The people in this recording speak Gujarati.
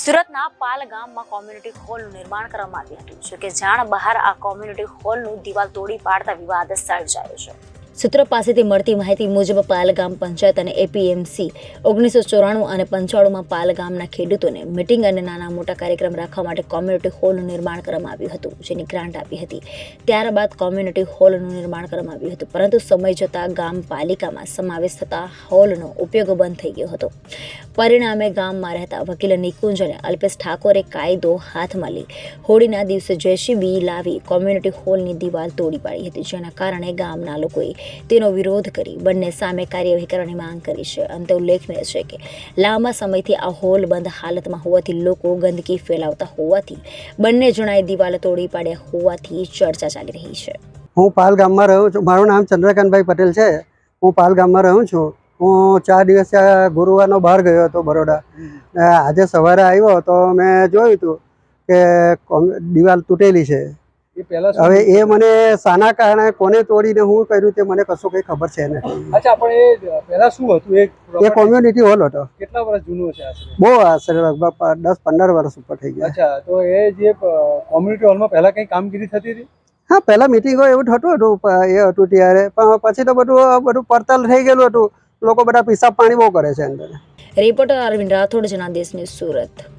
સુરતના પાલ ગામમાં કોમ્યુનિટી હોલનું નિર્માણ કરવામાં આવ્યું હતું. જો કે જાણ બહાર આ કોમ્યુનિટી હોલનું દિવાલ તોડી પાડતા વિવાદ સર્જાયો છે. સૂત્રો પાસેથી મળતી માહિતી મુજબ પાલગામ પંચાયત અને એપીએમસી ઓગણીસો ચોરાણું અને પંચાણુંમાં પાલગામના ખેડૂતોને મિટિંગ અને નાના મોટા કાર્યક્રમ રાખવા માટે કોમ્યુનિટી હોલનું નિર્માણ કરવામાં આવ્યું હતું, જેની ગ્રાન્ટ આપી હતી. ત્યારબાદ કોમ્યુનિટી હોલનું નિર્માણ કરવામાં આવ્યું હતું, પરંતુ સમય જતાં ગામ પાલિકામાં સમાવેશ થતાં હોલનો ઉપયોગ બંધ થઈ ગયો હતો. પરિણામે ગામમાં રહેતા વકીલ નિકુંજ અને અલ્પેશ ઠાકોરે કાયદો હાથમાં લઈ હોળીના દિવસે જેસીબી લાવી કોમ્યુનિટી હોલની દિવાલ તોડી પાડી હતી, જેના કારણે ગામના લોકોએ તેનો વિરોધ કરી બંને સામે કાર્યવાહી કરવાની માંગ કરી છે. અંતે ઉલ્લેખનીય છે કે, લાંબા સમયથી આ હોલ બંધ હાલતમાં હોવાથી લોકો ગંદકી ફેલાવતા હોવાથી બંને જણાએ દિવાલ તોડી પાડ્યા હોવાથી ચર્ચા ચાલી રહી છે. હું પાલ ગામમાં રહું છું. મારું નામ ચંદ્રકાંતભાઈ પટેલ છે. હું પાલ ગામમાં રહું છું. હું ચાર દિવસ ગુરુવારનો બહાર ગયો હતો બરોડા. આજે સવારે આવ્યો તો મેં જોયું હતું કે દિવાલ તૂટેલી છે. હવે એ મને સાના કારણે કોને તોડીને હું કર્યું તે મને કશું કઈ ખબર છે ને અચ્છા પણ એ પહેલા શું હતું? એ કોમ્યુનિટી હોલ હતો. કેટલા વર્ષ જૂનો છે બહુ આશરે લગભગ દસ પંદર વર્ષ ઉપર થઈ ગયા. અચ્છા તો એ જે કોમ્યુનિટી હોલમાં પહેલા કઈ કામગીરી થતી હતી? હા પહેલા મિટિંગો એવું થતું હતું એ હતું ત્યારે. પણ પછી તો બધું બધું પડતલ થઈ ગયેલું હતું. લોકો બધા પિસાબ પાણી બહુ કરે છે અંદર. Reporter Arvind Rathod Janadesh news Surat.